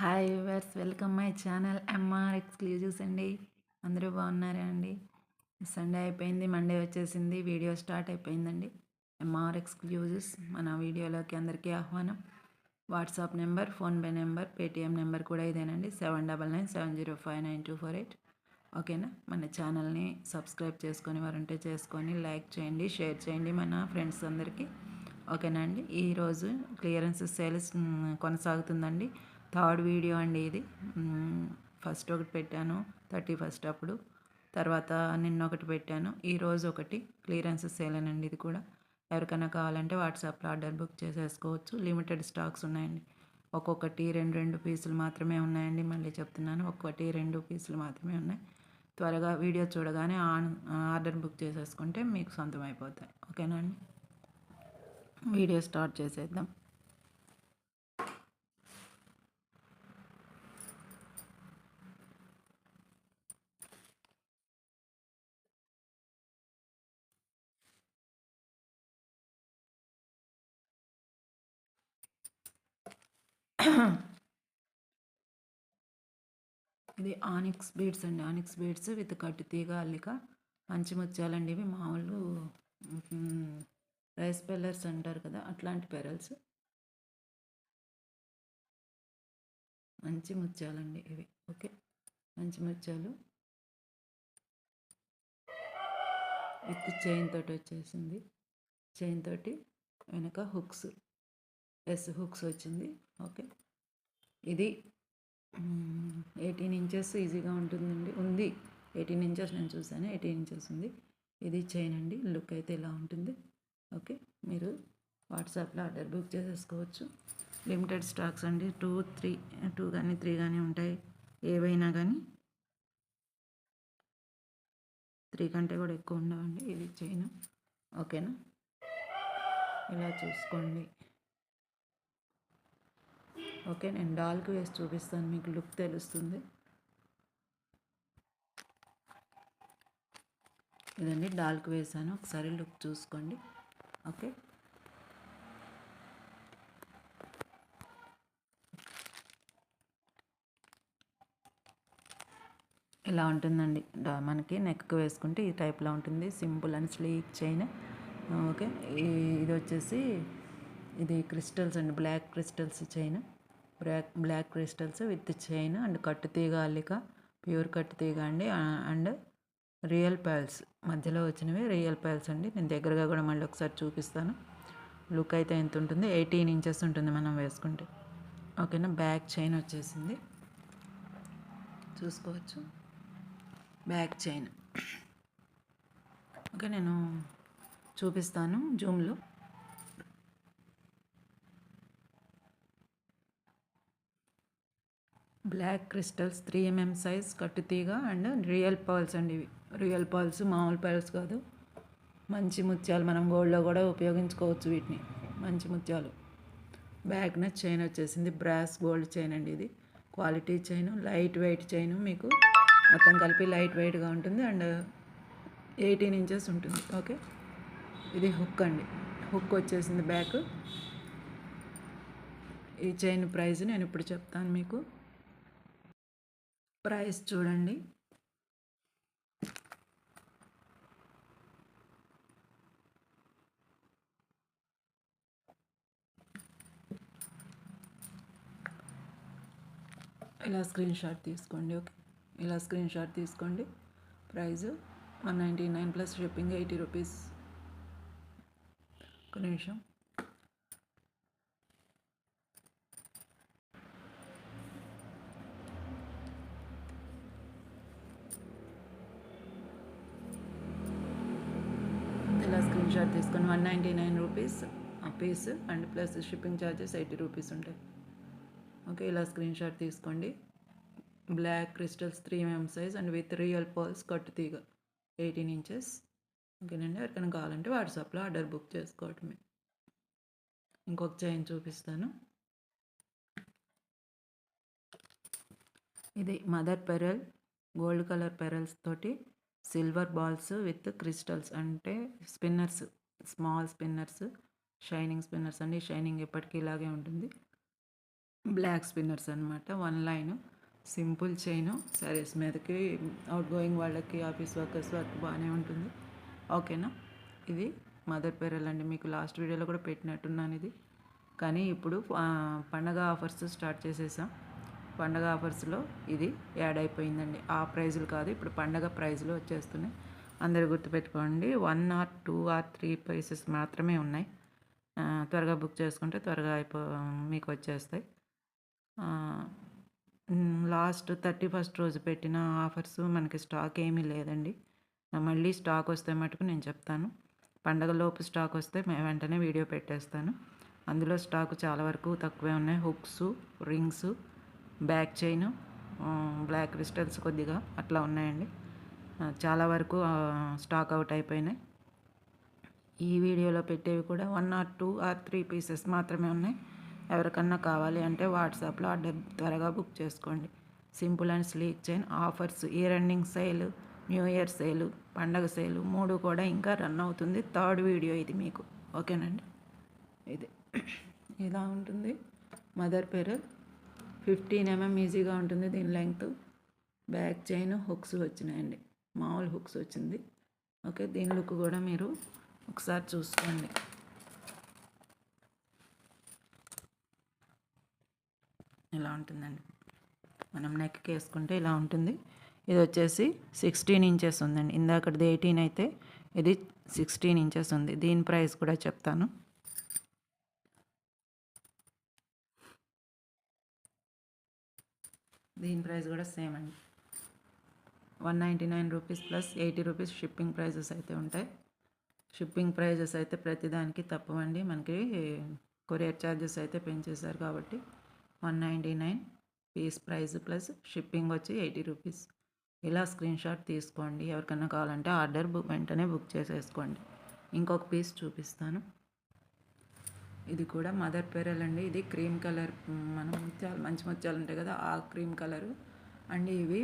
Hi viewers welcome my channel MR exclusives అండి. అందరూ బాగున్నారా అండి? సండే అయిపోయింది మండే వచ్చేసింది వీడియో స్టార్ట్ అయిపోయిందండి. ఎంఆర్ ఎక్స్క్లూజివ్స్ మన వీడియోలోకి అందరికీ ఆహ్వానం. WhatsApp number PhonePe number Paytm number కూడా ఇదేనండి seven double nine seven zero five nine two four eight. ఓకేనా? మన ఛానల్ని సబ్స్క్రైబ్ చేసుకొని వారంటే చేసుకొని లైక్ చేయండి షేర్ చేయండి మన ఫ్రెండ్స్ అందరికీ. ఓకేనా అండి? ఈరోజు క్లియరెన్స్ సేల్స్ కొనసాగుతుందండి. థర్డ్ వీడియో అండి ఇది. ఫస్ట్ ఒకటి పెట్టాను థర్టీ ఫస్ట్ అప్పుడు. తర్వాత నిన్న ఒకటి పెట్టాను. ఈరోజు ఒకటి. క్లియరెన్స్ సేల్ అండి ఇది కూడా. ఎవరికైనా కావాలంటే వాట్సాప్లో ఆర్డర్ బుక్ చేసేసుకోవచ్చు. లిమిటెడ్ స్టాక్స్ ఉన్నాయండి. ఒక్కొక్కటి రెండు రెండు పీసులు మాత్రమే ఉన్నాయండి. మళ్ళీ చెప్తున్నాను ఒక్కొక్కటి రెండు పీసులు మాత్రమే ఉన్నాయి. త్వరగా వీడియో చూడగానే ఆన్ ఆర్డర్ బుక్ చేసేసుకుంటే మీకు సొంతం అయిపోతాయి ఓకేనా అండి? వీడియో స్టార్ట్ చేసేద్దాం. ఇది ఆనిక్స్ బీడ్స్ అండి. ఆనిక్స్ బీడ్స్ విత్ కట్టు తీగ అల్లిక మంచి ముత్యాలండి ఇవి మామూలు రైస్ పెల్లర్స్ అంటారు కదా అట్లాంటి పెరల్స్. మంచి ముత్యాలండి ఇవి. ఓకే. మంచి ముత్యాలు విత్ చైన్ తోటి వచ్చేసింది. చైన్ తోటి వెనక హుక్స్. ఎస్ హుక్స్ వచ్చింది. ఓకే. ఇది ఎయిటీన్ ఇంచెస్ ఈజీగా ఉంటుందండి. ఉంది. ఎయిటీన్ ఇంచెస్ నేను చూసాను ఎయిటీన్ ఇంచెస్ ఉంది. ఇది చైన్ అండి లుక్ అయితే ఇలా ఉంటుంది. ఓకే. మీరు వాట్సాప్లో ఆర్డర్ బుక్ చేసేసుకోవచ్చు. లిమిటెడ్ స్టాక్స్ అండి. టూ త్రీ టూ కానీ త్రీ కానీ ఉంటాయి. ఏవైనా కానీ త్రీ కంటే కూడా ఎక్కువ ఉండవండి. ఇది చైన్ ఓకేనా? ఇలా చూసుకోండి. ఓకే నేను డాల్కి వేసి చూపిస్తాను మీకు లుక్ తెలుస్తుంది. ఇదండి డాల్కి వేసాను. ఒకసారి లుక్ చూసుకోండి. ఓకే. ఇలా ఉంటుందండి. మనకి నెక్ వేసుకుంటే ఈ టైప్లో ఉంటుంది. Simple and sleek chain. Okay ఇది వచ్చేసి ఇది క్రిస్టల్స్ అండి black crystals chain. Black black crystals with chain and కట్టుతీగ అల్లిక ప్యూర్ కట్టుతీగ అండి. అండ్ రియల్ పైల్స్ మధ్యలో వచ్చినవి రియల్ పైల్స్ అండి. నేను దగ్గరగా కూడా మళ్ళీ ఒకసారి చూపిస్తాను. లుక్ అయితే ఎంత ఉంటుంది? ఎయిటీన్ ఇంచెస్ ఉంటుంది మనం వేసుకుంటే. ఓకేనా? బ్యాక్ చైన్ వచ్చేసింది. చూసుకోవచ్చు. Back chain. ఓకే నేను చూపిస్తాను జూమ్లో. Black crystals three MM size కట్టుతీగ అండ్ రియల్ పర్ల్స్ అండి ఇవి. రియల్ పర్ల్స్ మామూలు పర్ల్స్ కాదు. మంచి ముత్యాలు మనం గోల్డ్లో కూడా ఉపయోగించుకోవచ్చు వీటిని. మంచి ముత్యాలు. బ్యాగ్న చైన్ వచ్చేసింది. బ్రాస్ గోల్డ్ చైన్ అండి ఇది. Quality chain light weight chain మీకు మొత్తం కలిపి లైట్ వెయిట్గా ఉంటుంది అండ్ ఎయిటీన్ ఇంచెస్ ఉంటుంది. ఓకే? ఇది హుక్ అండి. హుక్ వచ్చేసింది బ్యాక్. ఈ చైన్ ప్రైస్ నేను ఇప్పుడు చెప్తాను మీకు. ప్రైస్ చూడండి. ఇలా స్క్రీన్ షాట్ తీసుకోండి ఓకే. ఇలా స్క్రీన్ షాట్ తీసుకోండి. Price one ninety nine plus shipping eighty rupees. ఒక నిమిషం ఇలా స్క్రీన్ షాట్ తీసుకొని one ninety nine rupees piece and plus shipping charges eighty rupees ఉంటాయి. ఓకే ఇలా స్క్రీన్ షాట్ తీసుకోండి. Black crystals three mm size and with real pearls కట్టు తీగ eighteen inches ఓకేనండి ఎవరికైనా కావాలంటే వాట్సాప్లో ఆర్డర్ బుక్ చేసుకోవటమే. ఇంకొక చైన్ చూపిస్తాను. ఇది mother pearl gold colour pearls తోటి సిల్వర్ బాల్స్ విత్ క్రిస్టల్స్ అంటే spinners small spinners shining spinners అండి. షైనింగ్ ఎప్పటికీ ఇలాగే ఉంటుంది. బ్లాక్ స్పిన్నర్స్ అనమాట one line. Simple chain. Saris మీదకి అవుట్ గోయింగ్ వాళ్ళకి ఆఫీస్ వర్కర్స్ వర్క్ బాగానే ఉంటుంది. ఓకేనా? ఇది మదర్ పేరల్ అండి. మీకు లాస్ట్ వీడియోలో కూడా పెట్టినట్టున్నాను ఇది. కానీ ఇప్పుడు పండగ ఆఫర్స్ స్టార్ట్ చేసేసాం. పండగ ఆఫర్స్లో ఇది యాడ్ అయిపోయిందండి. ఆ ప్రైజులు కాదు ఇప్పుడు పండగ ప్రైజులు వచ్చేస్తున్నాయి. అందరు గుర్తుపెట్టుకోండి one or two or three prices మాత్రమే ఉన్నాయి. త్వరగా బుక్ చేసుకుంటే త్వరగా అయిపో మీకు వచ్చేస్తాయి. లాస్ట్ థర్టీ ఫస్ట్ రోజు పెట్టిన ఆఫర్స్ మనకి స్టాక్ ఏమీ లేదండి. మళ్ళీ స్టాక్ వస్తే మటుకు నేను చెప్తాను. పండగలోపు స్టాక్ వస్తే మే- వెంటనే వీడియో పెట్టేస్తాను. అందులో స్టాక్ చాలా వరకు తక్కువే ఉన్నాయి. Hooks rings back chain black crystals కొద్దిగా అట్లా ఉన్నాయండి. చాలా వరకు స్టాక్ అవుట్ అయిపోయినాయి. ఈ వీడియోలో పెట్టేవి కూడా one or two or three pieces మాత్రమే ఉన్నాయి. ఎవరికన్నా కావాలి అంటే వాట్సాప్లో ఆర్డర్ త్వరగా బుక్ చేసుకోండి. Simple and sleek chain offers year ending sale new year sale పండగ సేల్ మూడు కూడా ఇంకా రన్ అవుతుంది. థర్డ్ వీడియో ఇది మీకు. ఓకేనండి? ఇది. ఇలా ఉంటుంది? మదర్ పేరు? ఫిఫ్టీన్ ఎంఎం ఈజీగా ఉంటుంది దీని లెంగ్త్. బ్యాక్ చైన్ హుక్స్ వచ్చినాయండి. మామూలు హుక్స్ వచ్చింది. ఓకే దీని లుక్ కూడా మీరు ఒకసారి చూసుకోండి. ఇలా ఉంటుందండి. మనం నెక్కి వేసుకుంటే ఇలా ఉంటుంది. ఇది వచ్చేసి సిక్స్టీన్ ఇంచెస్ ఉందండి. ఇందాకటిది ఎయిటీన్ అయితే ఇది సిక్స్టీన్ ఇంచెస్ ఉంది. దీని ప్రైస్ కూడా చెప్తాను. దీని ప్రైస్ కూడా సేమ్ అండి. One ninety nine rupees plus eighty rupees shipping prices అయితే ఉంటాయి. షిప్పింగ్ ప్రైజెస్ అయితే ప్రతిదానికి తప్పవండి. మనకి కొరియర్ ఛార్జెస్ అయితే పెంచేశారు కాబట్టి one ninety nine piece price plus shipping వచ్చి ఎయిటీ రూపీస్. ఇలా స్క్రీన్ షాట్ తీసుకోండి. ఎవరికైనా కావాలంటే ఆర్డర్ వెంటనే బుక్ చేసేసుకోండి. ఇంకొక పీస్ చూపిస్తాను. ఇది కూడా మదర్ పెరల్ అండి. ఇది క్రీమ్ కలర్ మనం ముత్యాలు మంచి ముత్యాలు ఉంటాయి కదా ఆ క్రీమ్ కలరు. అండ్ ఇవి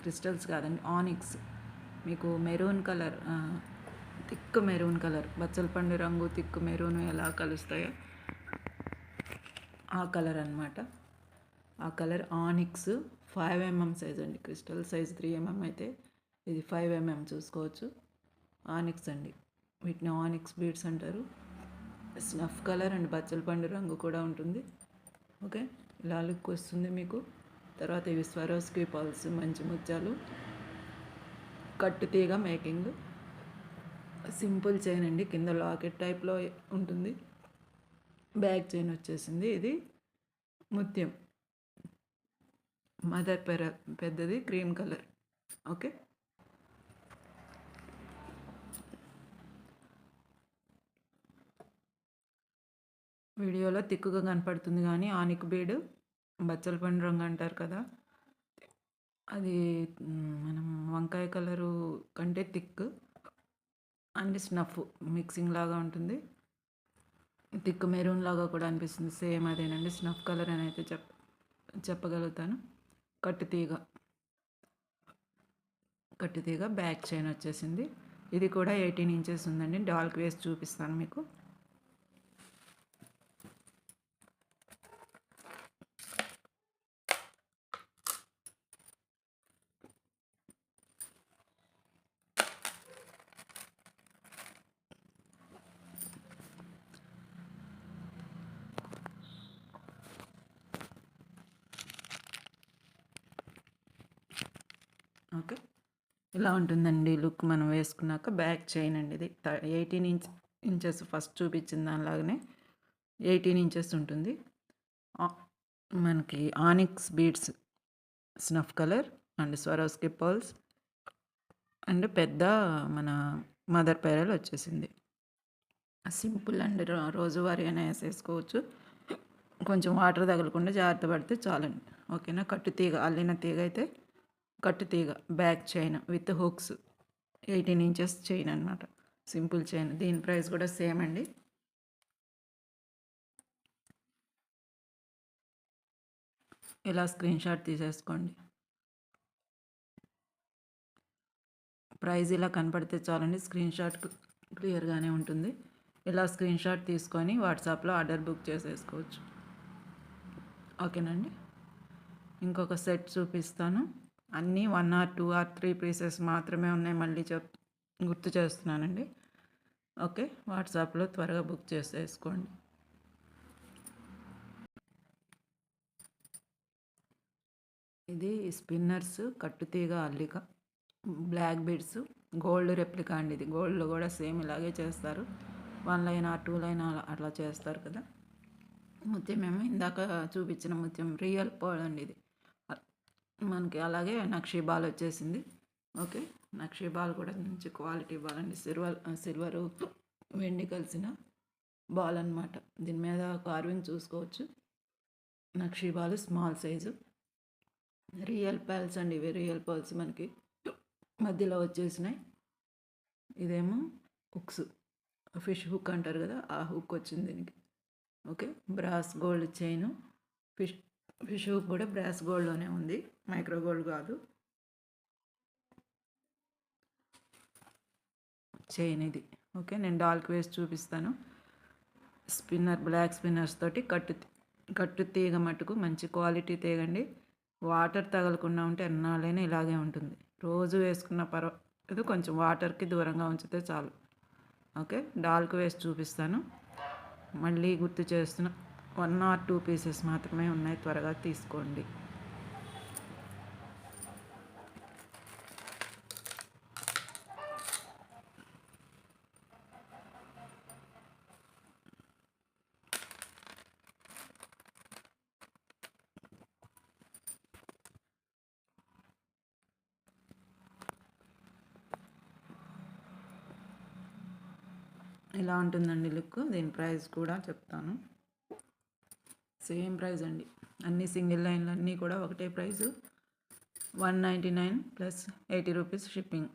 క్రిస్టల్స్ కాదండి ఆనిక్స్. మీకు maroon colour thick maroon colour బచ్చలపండు రంగు థిక్ మెరూన్ ఎలా కలుస్తాయో ఆ కలర్ అన్నమాట. ఆ colour onyx five MM size అండి క్రిస్టల్ సైజ్ త్రీ ఎంఎం అయితే. ఇది ఫైవ్ ఎంఎం చూసుకోవచ్చు. ఆనిక్స్ అండి వీటిని ఆనిక్స్ బీడ్స్ అంటారు. స్నఫ్ కలర్ అండ్ బచ్చల పండు రంగు కూడా ఉంటుంది. ఓకే? ఇలా లుక్ వస్తుంది మీకు. తర్వాత ఇవి స్వరోస్కి పల్స్ మంచి ముత్యాలు. కట్టు తీగ మేకింగ్. సింపుల్ చైన్ అండి. కింద లాకెట్ టైప్లో ఉంటుంది. బ్యాక్ చైన్ వచ్చేసింది. ఇది ముత్యం. మదర్ పెర పెద్దది క్రీమ్ కలర్. ఓకే? వీడియోలో తిక్కుగా కనపడుతుంది కానీ ఆనిక్ బీడ్ బచ్చల పండు రంగు అంటారు కదా. అది మనం వంకాయ కలరు కంటే థిక్ అండ్ స్నఫ్ మిక్సింగ్ లాగా ఉంటుంది. థిక్ మెరూన్ లాగా కూడా అనిపిస్తుంది. సేమ్ అదేనండి. స్నఫ్ కలర్ అని అయితే చెప్ చెప్పగలుగుతాను. కట్టు తీగ. కట్టు తీగ బ్యాక్ చైన్ వచ్చేసింది. ఇది కూడా ఎయిటీన్ ఇంచెస్ ఉందండి. డాల్క్ వేసి చూపిస్తాను మీకు ఓకే ఇలా ఉంటుందండి లుక్ మనం వేసుకున్నాక బ్యాక్ చైన్ అండి ఇది ఎయిటీన్ ఇంచ్ ఇంచెస్ ఫస్ట్ చూపించిన దానిలాగానే ఎయిటీన్ ఇంచెస్ ఉంటుంది. మనకి onyx beads snuff colour and Swarovski pearls and పెద్ద మన మదర్ పేరల్ వచ్చేసింది. సింపుల్ అండ్ రోజువారీ అయినా వేసేసుకోవచ్చు. కొంచెం వాటర్ తగలకుండా జాగ్రత్త పడితే చాలండి. ఓకేనా? కట్టు తీగ అల్లిన తీగ అయితే కట్టు తీగ back chain with hooks eighteen inches chain అనమాట సింపుల్ చైన్. దీని ప్రైస్ కూడా సేమ్ అండి. ఇలా స్క్రీన్ షాట్ తీసేసుకోండి. ప్రైస్ ఇలా కనపడితే చాలండి. స్క్రీన్ షాట్ క్లియర్గానే ఉంటుంది. ఇలా స్క్రీన్ షాట్ తీసుకొని వాట్సాప్లో ఆర్డర్ బుక్ చేసేసుకోవచ్చు. ఓకేనండి? ఇంకొక సెట్ చూపిస్తాను. అన్నీ one or two or three pieces మాత్రమే ఉన్నాయి మళ్ళీ చెప్ గుర్తు చేస్తున్నానండి. ఓకే వాట్సాప్లో త్వరగా బుక్ చేసేసుకోండి. ఇది స్పిన్నర్స్ కట్టుతీగ అల్లిక బ్లాక్ బీడ్స్ గోల్డ్ రెప్లికా అండి ఇది. గోల్డ్ కూడా సేమ్ ఇలాగే చేస్తారు. వన్ లైన్ ఆ టూ లైన్ అట్లా చేస్తారు కదా. ముత్యం ఏమో ఇందాక చూపించిన ముత్యం రియల్ పర్ల్ అండి ఇది. మనకి అలాగే నక్షీ బాల్ వచ్చేసింది. ఓకే. నక్షీ బాల్ కూడా మంచి క్వాలిటీ బాల్ అండి. సిల్వర్ సిల్వరు వెండి కలిసిన బాల్ అనమాట దీని మీద కార్వింగ్ చూసుకోవచ్చు. నక్షీ ball small size. Real pearls అండి ఇవి. రియల్ పర్ల్స్ మనకి మధ్యలో వచ్చేసినాయి. ఇదేమో హుక్స్. ఫిష్ హుక్ అంటారు కదా ఆ హుక్ వచ్చింది దీనికి. Okay. Brass gold chain. Fish విషువు కూడా బ్రాస్ గోల్డ్లోనే ఉంది. మైక్రో గోల్డ్ కాదు. చైన్ ఇది. ఓకే నేను డాల్క్ వేసి చూపిస్తాను. స్పిన్నర్ బ్లాక్ స్పిన్నర్స్ తోటి కట్టు కట్టు తీగ మట్టుకు మంచి క్వాలిటీ తీగండి. వాటర్ తగలకుండా ఉంటే ఎన్నాళ్ళైనా ఇలాగే ఉంటుంది. రోజు వేసుకున్న పర్వాలేదు కొంచెం వాటర్కి దూరంగా ఉంచితే చాలు. ఓకే డాల్క్ వేసి చూపిస్తాను. మళ్ళీ గుర్తు చేస్తున్న. వన్ ఆర్ టూ పీసెస్ మాత్రమే ఉన్నాయి. త్వరగా తీసుకోండి. ఇలా ఉంటుందండి లుక్. దీని ప్రైస్ కూడా చెప్తాను. సేమ్ ప్రైస్ అండి. అన్ని సింగిల్ లైన్లు అన్నీ కూడా ఒకటే price one ninety nine plus eighty rupees shipping.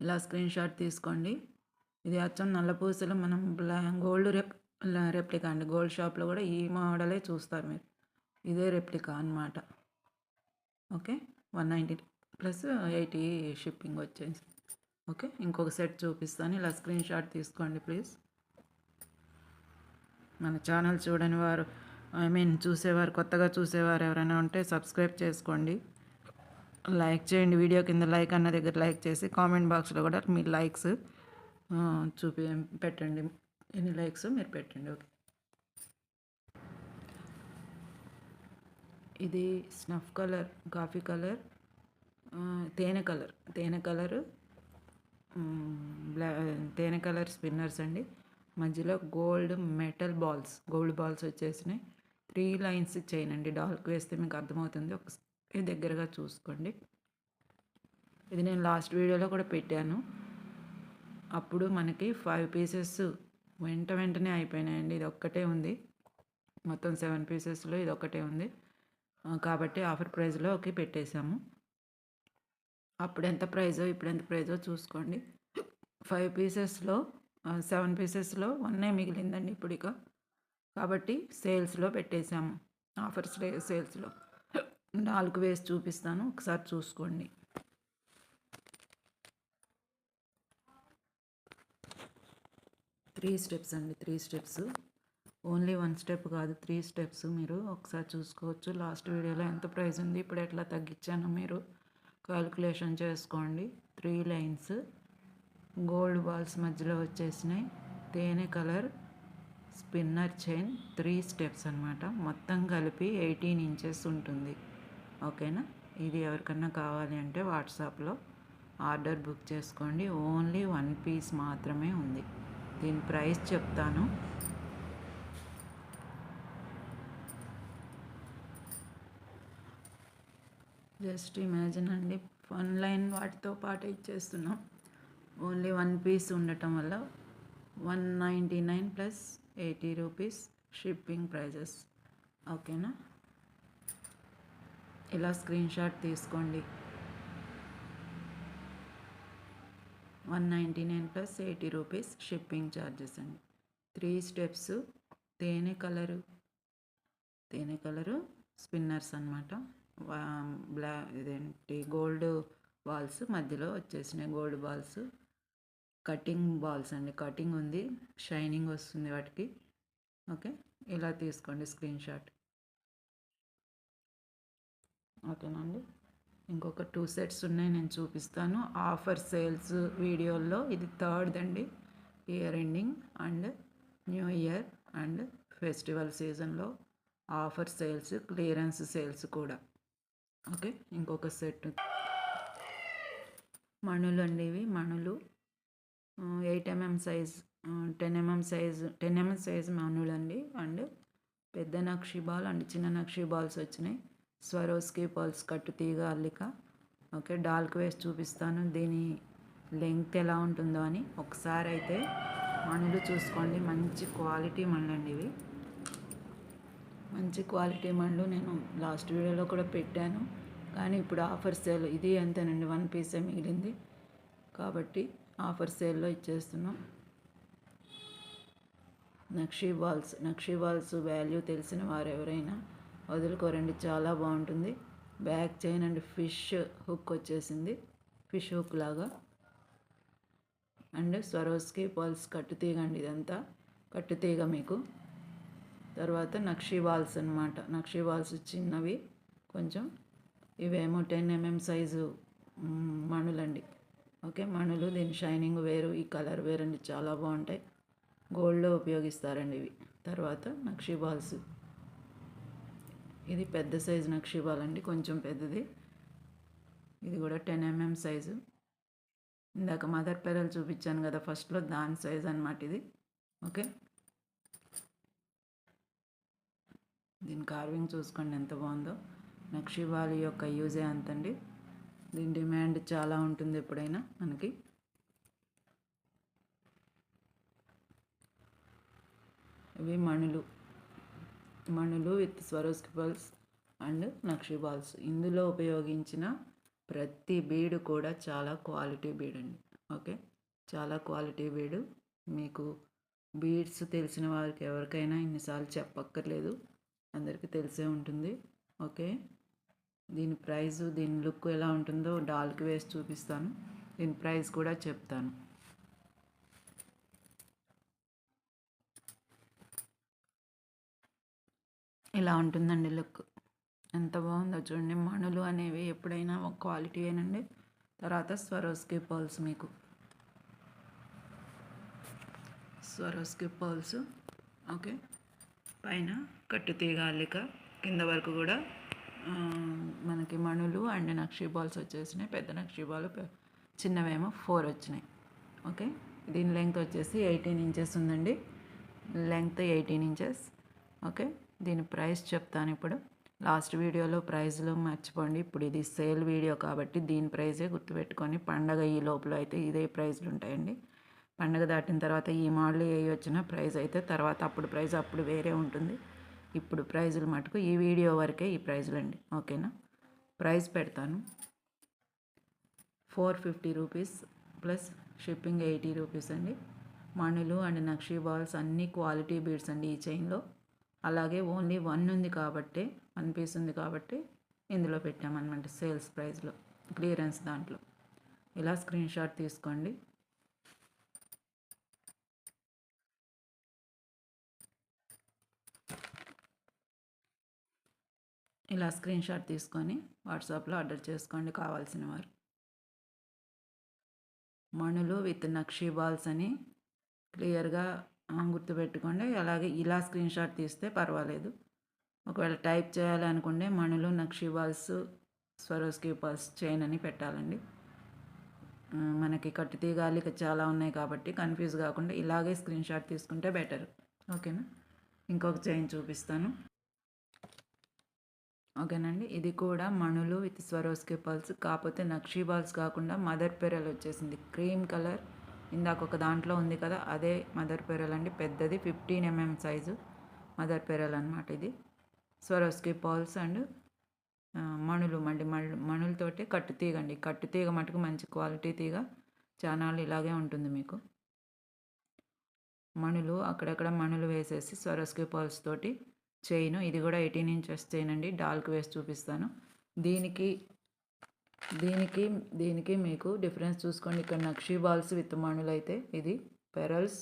ఇలా స్క్రీన్ షాట్ తీసుకోండి. ఇది అచ్చం నల్లపూసలు మనం గోల్డ్ రెప్ రెప్లికా అండి. గోల్డ్ షాప్లో కూడా ఈ మోడలే చూస్తారు మీరు. ఇదే రెప్లికా అనమాట okay? One ninety plus eighty shipping వచ్చేసి. ఓకే? ఇంకొక సెట్ చూపిస్తాను. ఇలా స్క్రీన్ షాట్ తీసుకోండి ప్లీజ్. మన ఛానల్ చూడని వారు ఐ మీన్ చూసేవారు కొత్తగా చూసేవారు ఎవరైనా ఉంటే సబ్స్క్రైబ్ చేసుకోండి. లైక్ చేయండి వీడియో కింద లైక్ అన్న దగ్గర లైక్ చేసి కామెంట్ బాక్స్లో కూడా మీ లైక్స్ చూపి పెట్టండి. ఎన్ని లైక్స్ మీరు పెట్టండి ఓకే ఇది స్నఫ్ కలర్ కాఫీ కలర్ తేనె కలర్ తేనె కలరు బ్లా తేనె కలర్ స్పిన్నర్స్ అండి. మధ్యలో gold metal balls gold balls వచ్చేసినాయి. త్రీ లైన్స్ చైన్ అండి డాల్క్ వేస్తే మీకు అర్థమవుతుంది. ఒకసారి దగ్గరగా చూసుకోండి. ఇది నేను లాస్ట్ వీడియోలో కూడా పెట్టాను. అప్పుడు మనకి ఫైవ్ పీసెస్ వెంట వెంటనే అయిపోయినాయండి. ఇది ఒక్కటే ఉంది. మొత్తం సెవెన్ పీసెస్లో ఇది ఒక్కటే ఉంది. కాబట్టి ఆఫర్ ప్రైస్లో ఒకే పెట్టేశాము. అప్పుడు ఎంత ప్రైజో ఇప్పుడు ఎంత ప్రైజో చూసుకోండి. ఫైవ్ పీసెస్లో సెవెన్ పీసెస్లో వన్నే మిగిలిందండి ఇప్పుడు ఇక కాబట్టి సేల్స్లో పెట్టేశాము. ఆఫర్స్ సేల్స్లో. నాలుగు వేసి చూపిస్తాను. ఒకసారి చూసుకోండి. త్రీ స్టెప్స్ అండి. Three steps. Only one step కాదు. త్రీ స్టెప్స్ మీరు ఒకసారి చూసుకోవచ్చు. లాస్ట్ వీడియోలో ఎంత ప్రైస్ ఉంది? ఇప్పుడు ఎట్లా తగ్గించానో మీరు క్యాలిక్యులేషన్ చేసుకోండి. Three lines. గోల్డ్ బాల్స్ మధ్యలో వచ్చేసినాయి. తేనె colour spinner chain three steps అనమాట మొత్తం కలిపి ఎయిటీన్ ఇంచెస్ ఉంటుంది. ఓకేనా? ఇది ఎవరికన్నా కావాలి అంటే వాట్సాప్లో ఆర్డర్ బుక్ చేసుకోండి. ఓన్లీ వన్ పీస్ మాత్రమే ఉంది. దీని ప్రైస్ చెప్తాను. జస్ట్ ఇమాజిన్ అండి. వన్ లైన్ వాటితో పాటు ఇచ్చేస్తున్నాం. ఓన్లీ వన్ పీస్ ఉండటం వల్ల one ninety nine plus eighty rupees shipping prices. ఓకేనా? ఇలా స్క్రీన్ షాట్ తీసుకోండి. One ninety nine plus eighty rupees shipping charges అండి. త్రీ స్టెప్స్ తేనె కలరు. తేనె కలరు స్పిన్నర్స్ అనమాట బ్లా ఇదేంటి గోల్డ్ బాల్స్ మధ్యలో వచ్చేసినాయి గోల్డ్ బాల్స్. కటింగ్ బాల్స్ అండి. కటింగ్ ఉంది. షైనింగ్ వస్తుంది వాటికి. ఓకే. ఇలా తీసుకోండి స్క్రీన్ షాట్. ఓకేనండి ఇంకొక టూ సెట్స్ ఉన్నాయి నేను చూపిస్తాను. ఆఫర్ సేల్స్ వీడియోల్లో ఇది థర్డ్ అండి. Year ending and new year and festival సీజన్లో ఆఫర్ సేల్స్ క్లియరెన్స్ సేల్స్ కూడా. ఓకే. ఇంకొక సెట్. మణులు అండి ఇవి. మణులు. Eight mm size ten mm size ten mm size manual అండి. అండ్ పెద్ద నక్షి బాల్ అండ్ చిన్న నక్షి బాల్స్ వచ్చినాయి. స్వరోస్కి పల్స్ కట్టు తీగ అల్లిక. ఓకే డాల్క్ వేసి చూపిస్తాను. దీని లెంగ్త్ ఎలా ఉంటుందో అని ఒకసారి అయితే మణులు చూసుకోండి. మంచి క్వాలిటీ మణులు అండి ఇవి. మంచి క్వాలిటీ మణులు నేను లాస్ట్ వీడియోలో కూడా పెట్టాను. కానీ ఇప్పుడు ఆఫర్ సేల్ ఇది అంతేనండి. వన్ పీసే మిగిలింది. కాబట్టి ఆఫర్ సేల్లో ఇచ్చేస్తున్నాం. నక్షీ బాల్స్ నక్షీ బాల్స్ వాల్యూ తెలిసిన వారు ఎవరైనా వదులుకోరండి చాలా బాగుంటుంది. Back chain and fish hook వచ్చేసింది ఫిష్ హుక్ లాగా. అండ్ స్వరోస్కి పల్స్ కట్టుతీగ అండి ఇదంతా కట్టుతీగ మీకు. తర్వాత నక్షీ బాల్స్ అనమాట నక్షీ బాల్స్ చిన్నవి కొంచెం ఇవేమో టెన్ ఎంఎం సైజు మణులండి. ఓకే మణులు దీని షైనింగ్ వేరు ఈ కలర్ వేరండి చాలా బాగుంటాయి. గోల్డ్లో ఉపయోగిస్తారండి ఇవి. తర్వాత నక్షీ బాల్స్. ఇది పెద్ద సైజు నక్షీ బాల్ అండి కొంచెం పెద్దది. ఇది కూడా టెన్ ఎంఎం సైజు ఇందాక మదర్ పెరల్ చూపించాను కదా ఫస్ట్లో దాని సైజ్ అనమాట ఇది. ఓకే. దీని కార్వింగ్ చూసుకోండి ఎంత బాగుందో. నక్షి యొక్క యూజే అంతండి. దీని డిమాండ్ చాలా ఉంటుంది ఎప్పుడైనా మనకి. ఇవి మణులు. మణులు విత్ స్వరోస్కి బాల్స్ అండ్ నక్షి బాల్స్. ఇందులో ఉపయోగించిన ప్రతి బీడు కూడా చాలా క్వాలిటీ బీడ్ అండి ఓకే? చాలా క్వాలిటీ బీడు. మీకు బీడ్స్ తెలిసిన వారికి ఎవరికైనా ఇన్నిసార్లు చెప్పక్కర్లేదు. అందరికీ తెలిసే ఉంటుంది. ఓకే? దీని ప్రైస్ దీని లుక్ ఎలా ఉంటుందో డాల్కి వేసి చూపిస్తాను. దీని ప్రైస్ కూడా చెప్తాను. ఇలా ఉంటుందండి లుక్. ఎంత బాగుందో చూడండి. మణులు అనేవి ఎప్పుడైనా ఒక క్వాలిటీ అయినండి తర్వాత స్వరోస్కి పర్ల్స్ మీకు. Swarovski pearls. ఓకే. పైన కట్టు తీగ అల్లిక. కింద వరకు కూడా మనకి మణులు అండ్ నక్షీ బాల్స్ వచ్చేసినాయి పెద్ద నక్షీ బాల్ చిన్నవేమో ఫోర్ వచ్చినాయి. ఓకే? దీని లెంగ్త్ వచ్చేసి ఎయిటీన్ ఇంచెస్ ఉందండి. Length eighteen inches okay? దీని ప్రైస్ చెప్తాను ఇప్పుడు. లాస్ట్ వీడియోలో ప్రైజ్లు మర్చిపోండి. ఇప్పుడు ఇది సేల్ వీడియో కాబట్టి దీని ప్రైజే గుర్తుపెట్టుకొని పండగ ఈ లోపల అయితే ఇదే ప్రైజ్లు ఉంటాయండి. పండగ దాటిన తర్వాత ఈ మోడల్ ఏ వచ్చినా ప్రైజ్ అయితే తర్వాత అప్పుడు ప్రైజ్ అప్పుడు వేరే ఉంటుంది. ఇప్పుడు ప్రైజులు మటుకు ఈ వీడియో వరకే ఈ ప్రైజులు అండి ఓకేనా? ప్రైస్ పెడతాను. Four fifty rupees plus shipping eighty rupees అండి. మణులు అండ్ నక్షీ బాల్స్ అన్ని క్వాలిటీ బీడ్స్ అండి ఈ చైన్లో. అలాగే ఓన్లీ వన్ ఉంది కాబట్టి వన్ పీస్ ఉంది కాబట్టి ఇందులో పెట్టామన్నమాట సేల్స్ ప్రైస్లో క్లియరెన్స్ దాంట్లో. ఇలా స్క్రీన్ షాట్ తీసుకోండి. ఇలా స్క్రీన్ షాట్ తీసుకొని వాట్సాప్లో ఆర్డర్ చేసుకోండి కావాల్సిన వారు మణులు విత్ నక్షీ బాల్స్ అని క్లియర్గా గుర్తుపెట్టుకోండి. అలాగే ఇలా స్క్రీన్ షాట్ తీస్తే పర్వాలేదు. ఒకవేళ టైప్ చేయాలనుకుంటే మణులు నక్షీ బాల్స్ స్వరోస్కి బాల్స్ చైన్ అని పెట్టాలండి. మనకి కట్టు తీగాలిక చాలా ఉన్నాయి కాబట్టి కన్ఫ్యూజ్ కాకుండా ఇలాగే స్క్రీన్ షాట్ తీసుకుంటే బెటర్. ఓకేనా? ఇంకొక చైన్ చూపిస్తాను. ఓకేనండి. ఇది కూడా మణులు విత్ స్వరోస్కి పల్స్ కాకపోతే నక్షీ బాల్స్ కాకుండా మదర్ పెరల్ వచ్చేసింది. Cream colour. ఇందాక ఒక దాంట్లో ఉంది కదా అదే మదర్ పెరల్ అండి. పెద్దది fifteen MM size mother pearl అనమాట ఇది. స్వరోస్కి పాల్స్ అండ్ మణులు మండి మణులు మణులతోటి కట్టు తీగ అండి కట్టు తీగ మటుకు మంచి క్వాలిటీ తీగ. చానాలు ఇలాగే ఉంటుంది మీకు. మణులు అక్కడక్కడ మణులు వేసేసి స్వరోస్కి పాల్స్ తోటి చైన్ ఇది కూడా ఎయిటీన్ ఇంచెస్ చైన్ అండి డాల్క్ వేసి చూపిస్తాను. దీనికి దీనికి దీనికి మీకు డిఫరెన్స్ చూసుకోండి. ఇక్కడ నక్షీ బాల్స్ విత్ మణులు అయితే ఇది పెరల్స్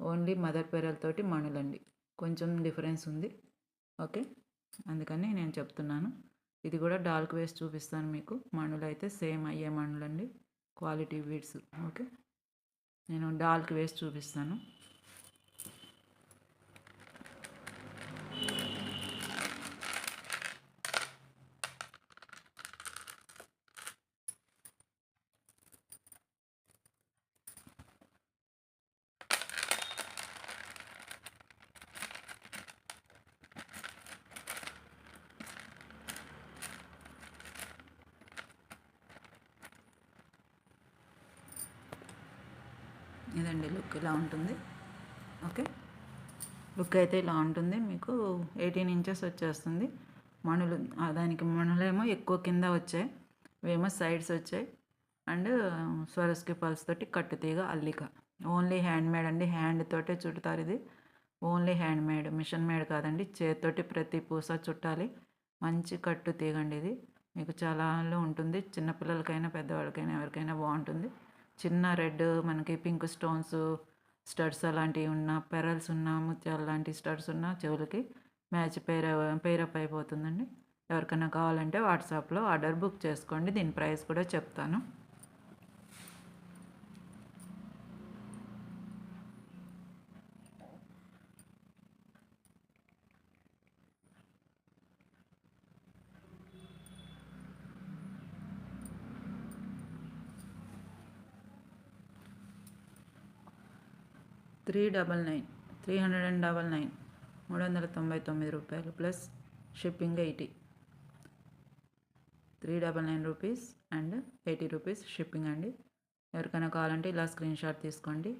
ఓన్లీ మదర్ పెరల్ తోటి మణులండి. కొంచెం డిఫరెన్స్ ఉంది. ఓకే? అందుకని నేను చెప్తున్నాను. ఇది కూడా డాల్క్ వేసి చూపిస్తాను మీకు. మణులు అయితే సేమ్ అయ్యే మణులండి. Quality beads okay? నేను డాల్క్ వేసి చూపిస్తాను ఇదండి లుక్ ఇలా ఉంటుంది. ఓకే? లుక్ అయితే ఇలా ఉంటుంది. మీకు ఎయిటీన్ ఇంచెస్ వచ్చేస్తుంది. మణులు దానికి మణులేమో ఎక్కువ కింద వచ్చాయి. ఇవేమో సైడ్స్ వచ్చాయి. అండ్ స్వరస్కి పల్స్ తోటి కట్టు తీగ అల్లిక. ఓన్లీ హ్యాండ్ మేడ్ అండి. హ్యాండ్ తోటే చుడతారు ఇది. Only hand made machine made కాదండి. చేతితోటి ప్రతి పూస చుట్టాలి. మంచి కట్టు తీగండి ఇది. మీకు చాలా ఉంటుంది. చిన్నపిల్లలకైనా పెద్దవాళ్ళకైనా ఎవరికైనా బాగుంటుంది. చిన్న రెడ్ మనకి పింక్ స్టోన్స్ స్టడ్స్ అలాంటివి ఉన్న పెరల్స్ ఉన్న ముత్యాలు లాంటి స్టడ్స్ ఉన్న చెవులకి మ్యాచ్ పేర పేరప్ అయిపోతుందండి. ఎవరికైనా కావాలంటే వాట్సాప్లో ఆర్డర్ బుక్ చేసుకోండి. దీని ప్రైస్ కూడా చెప్తాను. Three double nine three hundred and double nine మూడు వందల తొంభై తొమ్మిది రూపాయలు plus shipping eighty. Three double nine rupees and eighty rupees shipping అండి. ఎవరికైనా కావాలంటే ఇలా స్క్రీన్ షాట్ తీసుకోండి.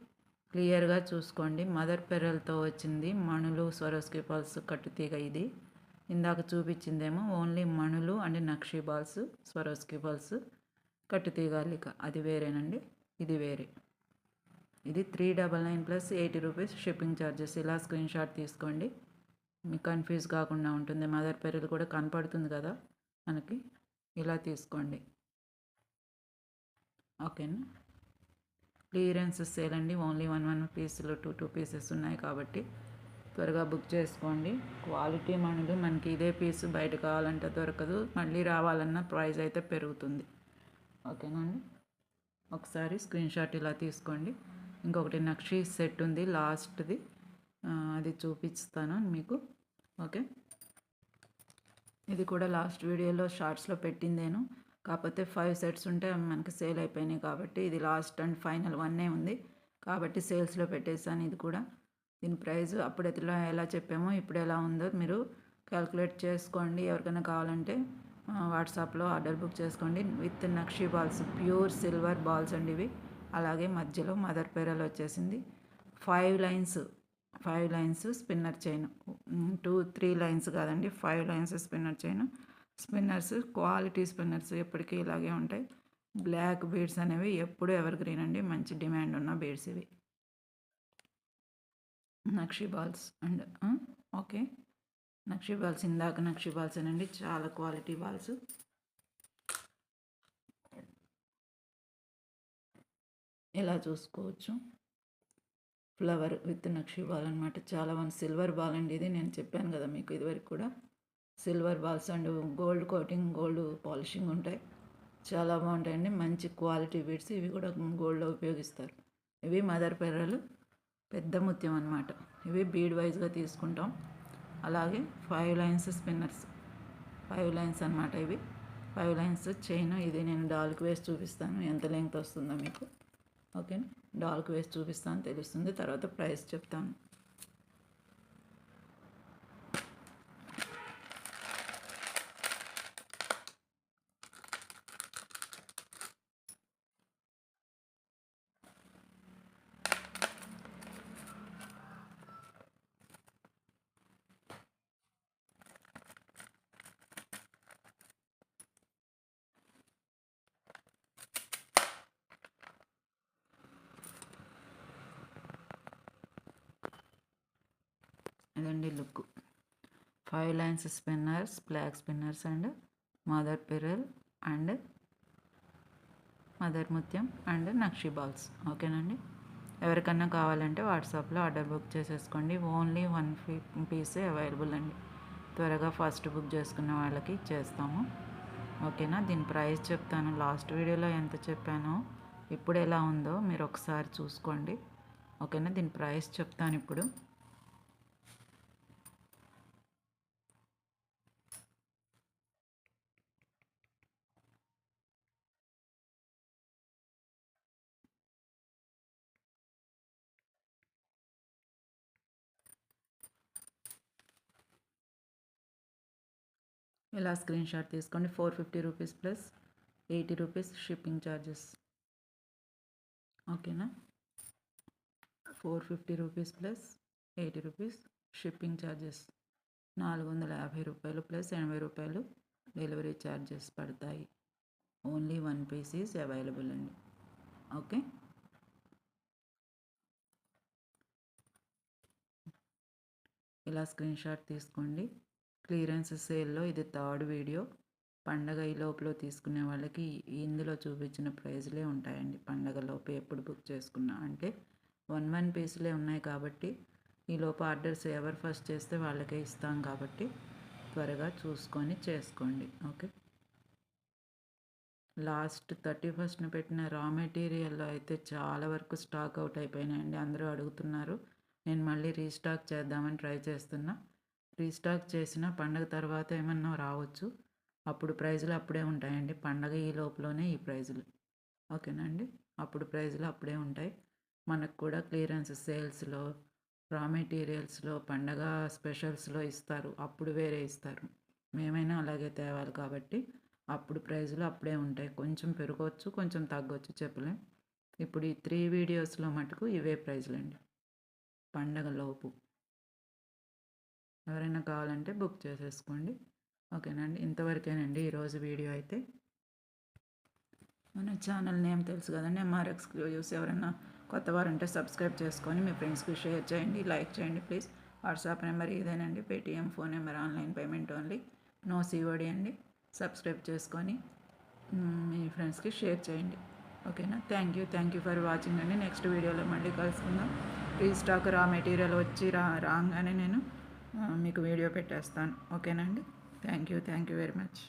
క్లియర్గా చూసుకోండి. మదర్ పెరల్తో వచ్చింది మణులు స్వరోస్కి బాల్స్ కట్టుతీగ ఇది. ఇందాక చూపించిందేమో ఓన్లీ మణులు అండ్ నక్షి బాల్స్ స్వరోస్కి బాల్స్ కట్టుతీగాలిక అది వేరేనండి. ఇది వేరే. ఇది three double nine plus eighty rupees shipping charges ఇలా స్క్రీన్ షాట్ తీసుకోండి. మీకు కన్ఫ్యూజ్ కాకుండా ఉంటుంది. మదర్ పెరల్ కూడా కనపడుతుంది కదా మనకి. ఇలా తీసుకోండి. ఓకేనా క్లియరెన్స్ సేల్ అండి. ఓన్లీ వన్ వన్ పీసులు టూ టూ పీసెస్ ఉన్నాయి కాబట్టి త్వరగా బుక్ చేసుకోండి. క్వాలిటీ మణులు మనకి ఇదే పీస్ బయట కావాలంటే దొరకదు. మళ్ళీ రావాలన్న ప్రైస్ అయితే పెరుగుతుంది. ఓకేనండి ఒకసారి స్క్రీన్ షాట్ ఇలా తీసుకోండి. ఇంకొకటి నక్షి సెట్ ఉంది లాస్ట్ది. అది చూపిస్తాను మీకు. ఓకే? ఇది కూడా లాస్ట్ వీడియోలో షార్ట్స్లో పెట్టిందేను. కాకపోతే ఫైవ్ సెట్స్ ఉంటే మనకి సేల్ అయిపోయినాయి కాబట్టి ఇది లాస్ట్ అండ్ ఫైనల్ వన్నే ఉంది. కాబట్టి సేల్స్లో పెట్టేసాను ఇది కూడా. దీని ప్రైస్ అప్పుడు ఎట్లా ఎలా చెప్పామో ఇప్పుడు ఎలా ఉందో మీరు క్యాల్కులేట్ చేసుకోండి. ఎవరికైనా కావాలంటే వాట్సాప్లో ఆర్డర్ బుక్ చేసుకోండి. విత్ నక్షి బాల్స్ ప్యూర్ సిల్వర్ బాల్స్ అండి ఇవి. అలాగే మధ్యలో మదర్ పేరల్ వచ్చేసింది. Five lines five lines spinner chain. Two three lines కాదండి. Five lines spinner chain. Spinners quality spinners ఎప్పటికీ ఇలాగే ఉంటాయి. బ్లాక్ బీడ్స్ అనేవి ఎప్పుడు ఎవర్ గ్రీన్ అండి. మంచి డిమాండ్ ఉన్న బీడ్స్ ఇవి. నక్షి బాల్స్ అండ్ ఓకే. నక్షి బాల్స్ ఇందాక నక్షి బాల్స్ అనండి. చాలా క్వాలిటీ బాల్స్. ఇలా చూసుకోవచ్చు? ఫ్లవర్ విత్ నక్షి బాల్ అనమాట చాలా వన్ సిల్వర్ బాల్ అండి ఇది. నేను చెప్పాను కదా మీకు ఇదివరకు కూడా. Silver balls and gold coating gold polishing ఉంటాయి. చాలా బాగుంటాయండి. మంచి క్వాలిటీ బీడ్స్. ఇవి కూడా గోల్డ్లో ఉపయోగిస్తారు. ఇవి మదర్ పెర్రలు. పెద్ద ముత్యం అనమాట ఇవి బీడ్ వైజ్గా తీసుకుంటాం. అలాగే five lines spinners. Five lines అనమాట ఇవి. Five lines chain. ఇది నేను డాల్కి వేసి చూపిస్తాను. ఎంత లెంగ్త్ వస్తుందో మీకు. ఓకే డాల్కి వేసి చూపిస్తాను తెలుస్తుంది. తర్వాత ప్రైస్ చెప్తాను ఇదండి look five spinners black spinners and mother pearl and mother ముత్యం అండ్ నక్షి బాల్స్ ఓకేనండి ఎవరికన్నా కావాలంటే వాట్సాప్లో ఆర్డర్ బుక్ చేసేసుకోండి. ఓన్లీ వన్ పీసే అవైలబుల్ అండి. త్వరగా ఫస్ట్ బుక్ చేసుకున్న వాళ్ళకి చేస్తాము ఓకేనా? దీని ప్రైస్ చెప్తాను. లాస్ట్ వీడియోలో ఎంత చెప్పానో ఇప్పుడు ఎలా ఉందో మీరు ఒకసారి చూసుకోండి. ఓకేనా? దీని ప్రైస్ చెప్తాను ఇప్పుడు. ఇలా స్క్రీన్ షాట్ తీసుకోండి. Four fifty rupees plus eighty rupees shipping charges ఓకేనా four fifty rupees plus eighty rupees shipping charges నాలుగు వందల యాభై రూపాయలు ప్లస్ ఎనభై రూపాయలు డెలివరీ ఛార్జెస్ పడతాయి. Only one piece is available అండి. ఓకే ఇలా స్క్రీన్ షాట్ తీసుకోండి. క్లియరెన్స్ సేల్లో ఇది థర్డ్ వీడియో. పండగ ఈ లోపల తీసుకునే వాళ్ళకి ఇందులో చూపించిన ప్రైజ్లే ఉంటాయండి పండగ లోపు ఎప్పుడు బుక్ చేసుకున్నా. అంటే వన్ వన్ పీస్లే ఉన్నాయి కాబట్టి ఈ లోపు ఆర్డర్స్ ఎవరు ఫస్ట్ చేస్తే వాళ్ళకే ఇస్తాం కాబట్టి త్వరగా చూసుకొని చేసుకోండి. ఓకే? లాస్ట్ థర్టీ ఫస్ట్న పెట్టిన రా మెటీరియల్లో అయితే చాలా వరకు స్టాక్ అవుట్ అయిపోయినాయండి. అందరూ అడుగుతున్నారు. నేను మళ్ళీ రీస్టాక్ చేద్దామని ట్రై చేస్తున్నా. రీస్టాక్ చేసిన పండగ తర్వాత ఏమన్నా రావచ్చు? అప్పుడు ప్రైజులు అప్పుడే ఉంటాయండి. పండగ ఈ లోపలనే ఈ ప్రైజులు. ఓకేనండి అప్పుడు ప్రైజులు అప్పుడే ఉంటాయి. మనకు కూడా క్లియరెన్స్ సేల్స్లో రా మెటీరియల్స్లో పండగ స్పెషల్స్లో ఇస్తారు. అప్పుడు వేరే ఇస్తారు. మేమైనా అలాగే తేవాలి కాబట్టి అప్పుడు ప్రైజులు అప్పుడే ఉంటాయి. కొంచెం పెరగవచ్చు కొంచెం తగ్గొచ్చు చెప్పలేం. ఇప్పుడు ఈ త్రీ వీడియోస్లో మటుకు ఇవే ప్రైజులు అండి పండగ లోపు. ఎవరైనా కావాలంటే బుక్ చేసేసుకోండి. ఓకేనండి. ఇంతవరకేనండి ఈరోజు వీడియో అయితే. మన ఛానల్ నేమ్ తెలుసు కదండి ఎంఆర్ ఎక్స్క్లూజివ్స్ ఎవరైనా కొత్త వారు ఉంటే సబ్స్క్రైబ్ చేసుకొని మీ ఫ్రెండ్స్కి షేర్ చేయండి లైక్ చేయండి ప్లీజ్. వాట్సాప్ నెంబర్ ఇదేనండి Paytm phone number online payment only. No COD అండి. సబ్స్క్రైబ్ చేసుకొని మీ ఫ్రెండ్స్కి షేర్ చేయండి. ఓకేనా? Thank you. Thank you for watching అండి. నెక్స్ట్ వీడియోలో మళ్ళీ కలుసుకుందాం. రీస్టాక్ రా మెటీరియల్ వచ్చి రా రాగానే నేను మీకు వీడియో పెట్టేస్తాను. ఓకేనండి thank you thank you very much